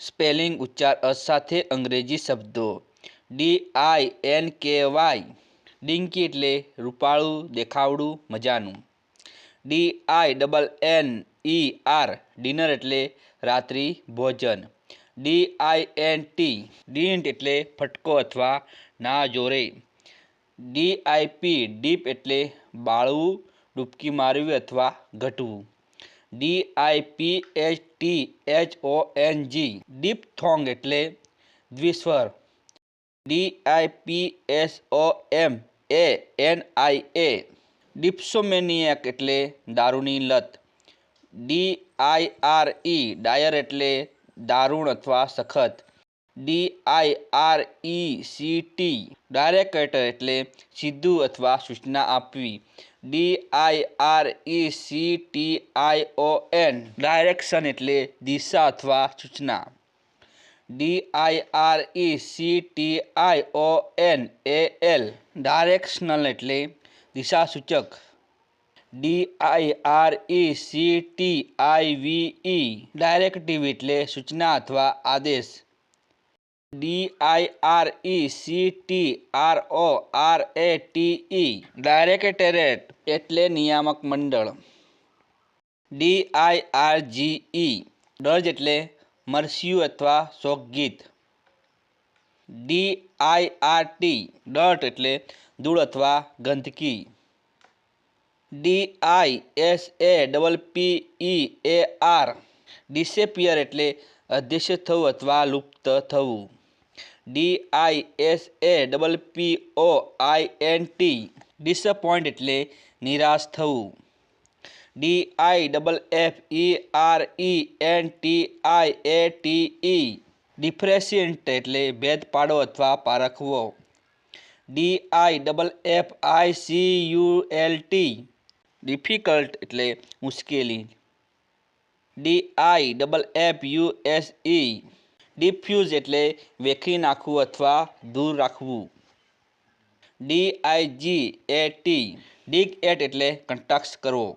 Spelling ઉચ્ચાર અ સાથે અંગ્રેજી શબ્દો. D I N K Y. Dinky એટલે રૂપાળું, દેખાવડું, મજાનું. D I double N E R, dinner એટલે રાત્રિ, ભોજન. D I N T dint એટલે ફટકો અથવા ના જોરે. ડી આઈ પી, ડીપ એટલે બાળવું, ડૂબકી મારવી અથવા ઘટવું. D I P H T H O N G diphthong એટલે દ્વિસ્વર. D I P S O M A N I A dipsomaniac એટલે દારૂની લત. ડી આઈ આર ઈ ડાયર એટલે દારૂણ અથવા સખત. D I R E C T director એટલે સીધું અથવા સૂચના આપવી D I R E C T I O N direction એટલે દિશા અથવા સૂચના D I R E C T I O N A L directional એટલે દિશાસૂચક D I R E C T I V E directive એટલે સૂચના અથવા આદેશ D I R E C T O R A T T ઈ directorate એટલે નિયામક મંડળ. D I R G ઈ ડર્જ એટલે મરસ્યું અથવા શોકગીત. D I R T dirt એટલે ધૂળ અથવા ગંદકી. D I S A double P E A R disappear એટલે અદૃશ્ય થવું અથવા લુપ્ત થવું. D I S A double P O I N T disappoint એટલે નિરાશ થવું D I double F E R E N T I A T E differentiate એટલે ભેદ પાડો અથવા પારખવો D I double F I C U L T difficult એટલે મુશ્કેલી D I double F U S E diffuse એટલે વેખી નાખવું અથવા દૂર રાખવું. D I G A T. Dig at એટલે કટાક્ષ કરવો.